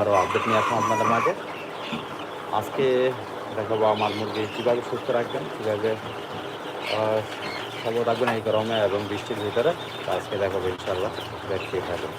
আরও আপডেট নিয়ে আসব আপনাদের মাঝে। আজকে দেখাবো আমার মুরগি কীভাবে সুস্থ রাখবেন, কীভাবে সব রাখবেন এই গরমে এবং বৃষ্টির ভিতরে। আজকে দেখাবো ইনশাল্লাহ দেখতে থাকবেন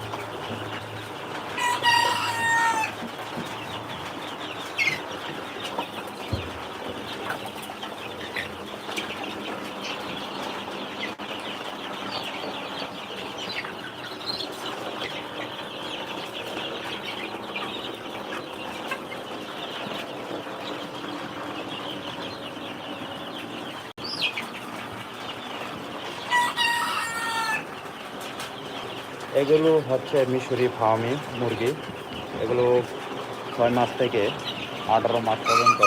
এগুলো হচ্ছে মিশরি ফার্মি মুরগি। এগুলো ছয় মাস থেকে আঠারো মাস পর্যন্ত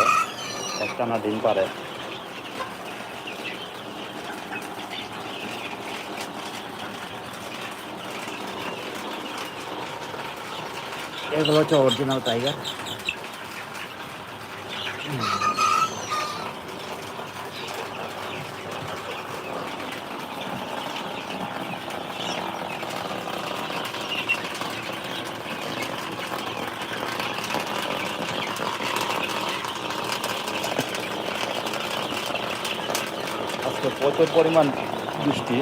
একটানা ডিম পারে। এগুলো হচ্ছে অরিজিনাল টাইগার আজকে প্রচুর পরিমাণ বৃষ্টি।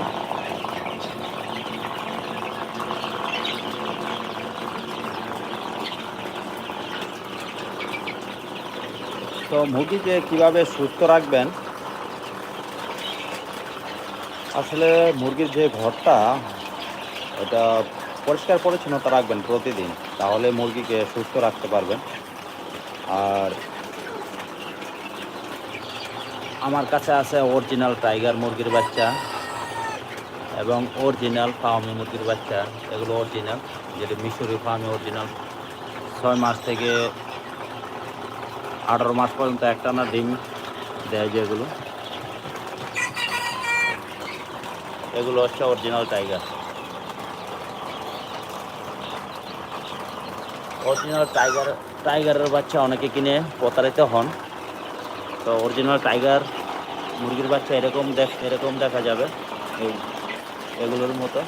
তো মুরগিকে কীভাবে সুস্থ রাখবেন? আসলে মুরগির যে ঘরটা, এটা পরিষ্কার পরিচ্ছন্নতা রাখবেন প্রতিদিন, তাহলে মুরগিকে সুস্থ রাখতে পারবেন। আর আমার কাছে আছে অরিজিনাল টাইগার মুরগির বাচ্চা এবং অরিজিনাল ফার্মি মুরগির বাচ্চা। এগুলো অরিজিনাল যেটা মিশরি ফার্মি অরিজিনাল ছয় মাস থেকে আঠারো মাস পর্যন্ত একটানা ডিম দেয় যেগুলো এগুলো। হচ্ছে অরিজিনাল টাইগার অরিজিনাল টাইগার টাইগারের বাচ্চা অনেকে কিনে, প্রতারিত হন। তো অরিজিনাল টাইগার মুরগির বাচ্চা এরকম দেখ, এরকম দেখা যাবে। এই, এগুলোর মতো।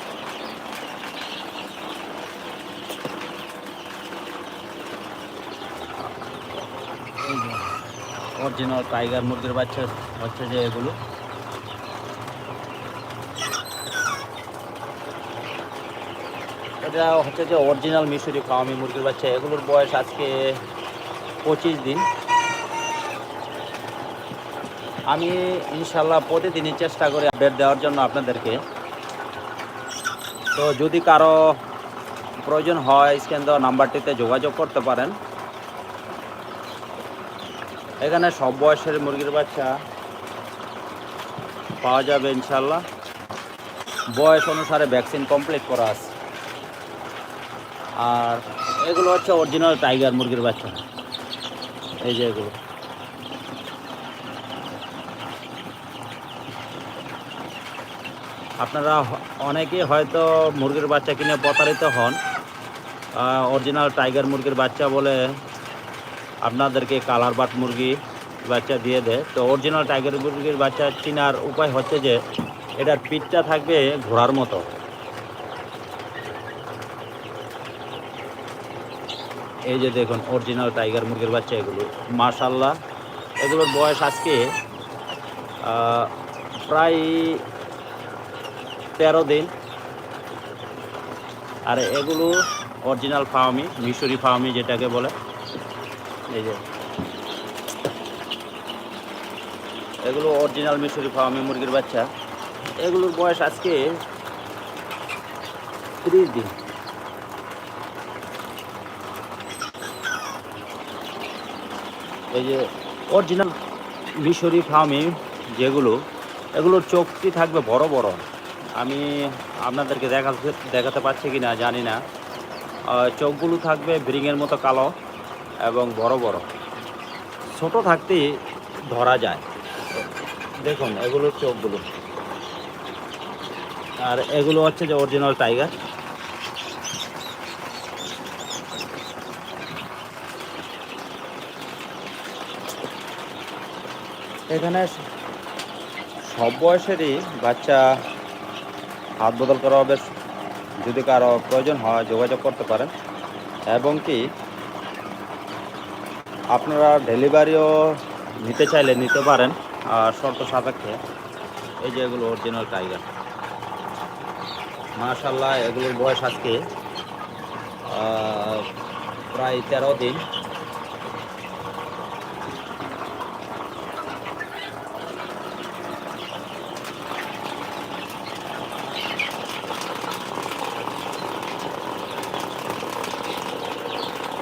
অরিজিনাল টাইগার মুরগির বাচ্চা হচ্ছে যে এগুলো। এটা হচ্ছে যে অরিজিনাল মিশরি ফার্মি মুরগির বাচ্চা। এগুলোর বয়স আজকে পঁচিশ দিন। আমি ইনশাল্লাহ প্রতিদিনই চেষ্টা করি আপডেট দেওয়ার জন্য আপনাদেরকে। তো যদি কারও প্রয়োজন হয় স্ক্যান দেওয়া নাম্বারটিতে যোগাযোগ করতে পারেন। এখানে সব বয়সের মুরগির বাচ্চা পাওয়া যাবে ইনশাল্লাহ বয়স অনুসারে ভ্যাকসিন কমপ্লিট করা আছে। আর এগুলো হচ্ছে অরিজিনাল টাইগার মুরগির বাচ্চা। এই যে এগুলো। আপনারা অনেকে হয়তো মুরগির বাচ্চা কিনে প্রতারিত হন। অরিজিনাল টাইগার মুরগির বাচ্চা বলে আপনাদেরকে কালার বাট মুরগি বাচ্চা দিয়ে দেয়। তো অরিজিনাল টাইগার মুরগির বাচ্চা চেনার উপায় হচ্ছে যে, এটার পিঠটা থাকবে ঘোড়ার মতো। এই যে দেখুন অরিজিনাল টাইগার মুরগির বাচ্চা এগুলো। মাশাল্লাহ এগুলোর বয়স আজকে প্রায় তেরো দিন। আর এগুলো অরিজিনাল ফার্মি মিশরি ফার্মি যেটাকে বলে। এই যে। এগুলো অরিজিনাল মিশরি ফার্মি মুরগির বাচ্চা। এগুলোর বয়স আজকে ত্রিশ দিন। এই যে অরিজিনাল মিশরি ফার্মি যেগুলো, এগুলোর চোখটি থাকবে বড় বড়? আমি আপনাদেরকে দেখাতে দেখাতে পারছি কি না জানি না। চোখগুলো থাকবে ব্রিংয়ের মতো কালো এবং বড় বড়। ছোট থাকতেই ধরা যায়। দেখুন, এগুলোর চোখগুলো। আর এগুলো হচ্ছে যে অরিজিনাল টাইগার এখানে সব বয়সেরই বাচ্চা হাত বদল করা হবে, যদি কারও প্রয়োজন হয় যোগাযোগ করতে পারেন। এবং কি, আপনারা ডেলিভারিও নিতে চাইলে নিতে পারেন, আর শর্ত সাপেক্ষে এই যে এগুলো অরিজিনাল টাইগার মাশাল্লাহ এগুলোর বয়স আজকে প্রায় তেরো দিন।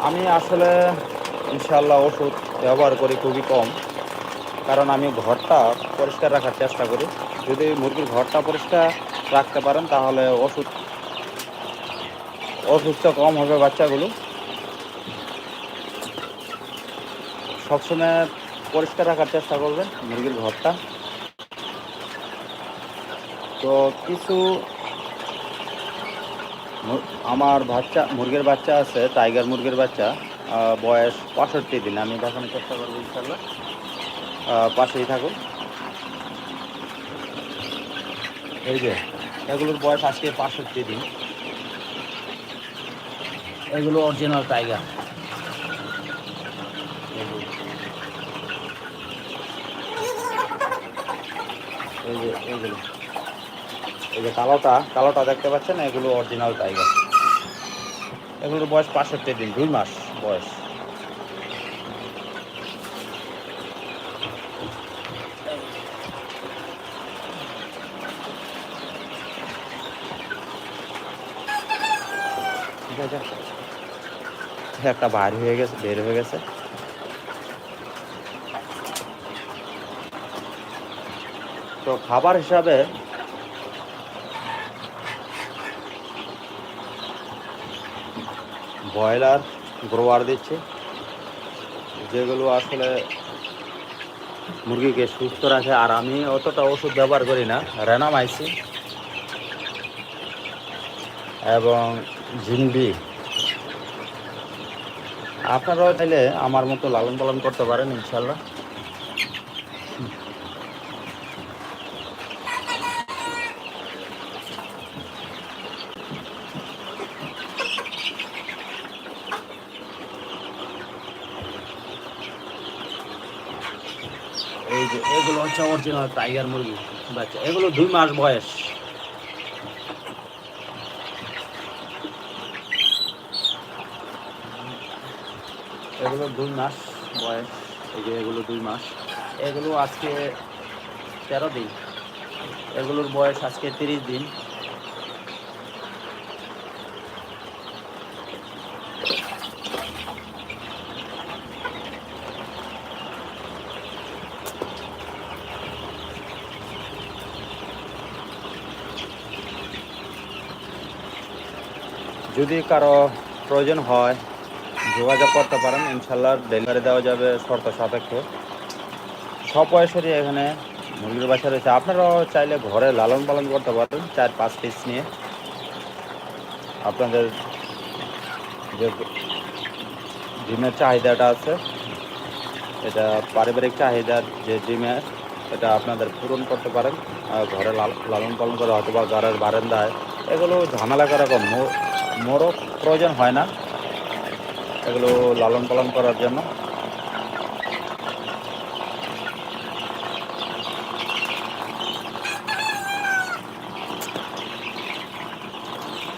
আমি আসলে ইনশাল্লাহ ওষুধ ব্যবহার করি খুবই কম। কারণ আমি ঘরটা পরিষ্কার রাখার চেষ্টা করি। যদি মুরগির ঘরটা পরিষ্কার রাখতে পারেন, তাহলে ওষুধ অসুস্থ কম হবে বাচ্চাগুলো। সবসময় পরিষ্কার রাখার চেষ্টা করবেন মুরগির ঘরটা। তো কিছু আমার বাচ্চা, মুরগির বাচ্চা আছে টাইগার মুরগির বাচ্চা বয়স পঁয়ষট্টি দিন। আমি দেখানোর চেষ্টা করব ইনশাল্লাহ পাশেই থাকুন। এই যে, এগুলোর বয়স আজকে পঁয়ষট্টি দিন। এগুলো অরিজিনাল টাইগার এইগুলো এই যে কালোটা কালোটা দেখতে পাচ্ছেন, এগুলো অরিজিনাল টাইগার এগুলোর বয়স পাঁচষট্টি দিন, দুই মাস বয়স। একটা বাইর হয়ে গেছে, বের হয়ে গেছে। তো খাবার হিসাবে ব্রয়লার গ্রোয়ার দিচ্ছে। যেগুলো আসলে মুরগিকে সুস্থ রাখে, আর আমি অতটা ওষুধ ব্যবহার করি না, রেনামাইসিন এবং জিনবি। আপনারাও চাইলে আমার মতো লালন পালন করতে পারেন, ইনশাল্লাহ। এগুলো হচ্ছে অরিজিনাল টাইগার মুরগি। বাচ্চা এগুলো দুই মাস বয়স। এগুলো দুই মাস বয়স। এই যে এগুলো দুই মাস। এগুলো আজকে তেরো দিন। এগুলোর বয়স আজকে তিরিশ দিন। যদি কারও প্রয়োজন হয়, যোগাযোগ করতে পারেন। ইনশাল্লাহ ডেলিভারি দেওয়া যাবে শর্ত সাপেক্ষে। সব বয়সেরই এখানে মুরগির বাসা রয়েছে। আপনারাও চাইলে ঘরে লালন পালন করতে পারেন, চার পাঁচ পিস নিয়ে। আপনাদের যে ডিমের চাহিদাটা আছে, এটা পারিবারিক চাহিদার যে ডিমের এটা আপনাদের পূরণ করতে পারেন। ঘরে লাল- লালন পালন করে অথবা ঘরের বারান্দায়। এগুলো ঝামেলা করা কম মো- মোরও প্রয়োজন হয় না। এগুলো লালন পালন করার জন্য।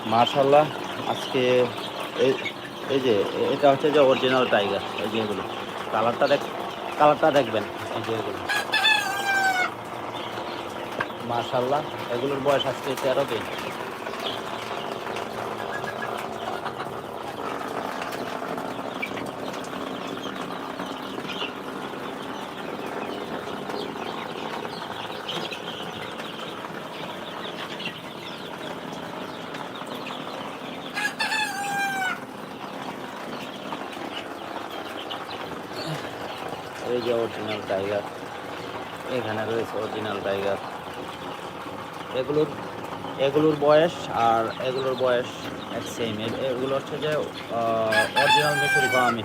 মার্শাল্লাহ আজকে এই এই যে, এটা হচ্ছে যে অরিজিনাল টাইগার এই যে এগুলো। কালারটা দেখ কালারটা দেখবেন, এই যে এগুলো। মার্শাল্লাহ এগুলোর বয়স আজকে তেরো দিন। এই যে অরিজিনাল টাইগার এখানে রয়েছে অরিজিনাল টাইগার এগুলোর এগুলোর বয়স আর এগুলোর বয়স এক সেম এগুলো হচ্ছে যে অরিজিনাল মিশরি ফার্মি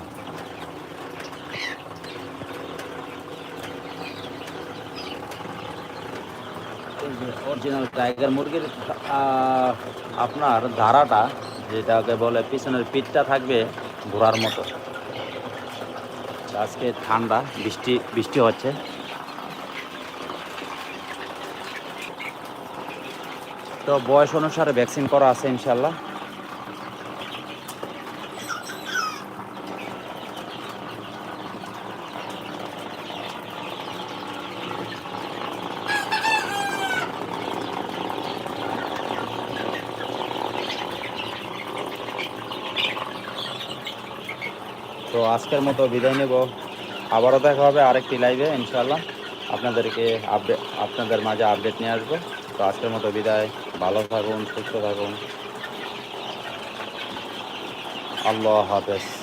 অরিজিনাল টাইগার মুরগির আপনার ধারাটা, যেটাকে বলে পিছনের পিঠটা থাকবে ঘোড়ার মতো। আজকে ঠান্ডা বৃষ্টি বৃষ্টি হচ্ছে। তো বয়স অনুসারে ভ্যাকসিন করা আছে ইনশাল্লাহ তো আজকের মতো বিদায় নেব। আবারও দেখা হবে আরেকটি লাইভে ইনশাল্লাহ আপনাদেরকে আপডেট আপনাদের মাঝে আপডেট নিয়ে আসব। তো আজকের মতো বিদায়। ভালো থাকুন, সুস্থ থাকুন। আল্লাহ হাফেজ।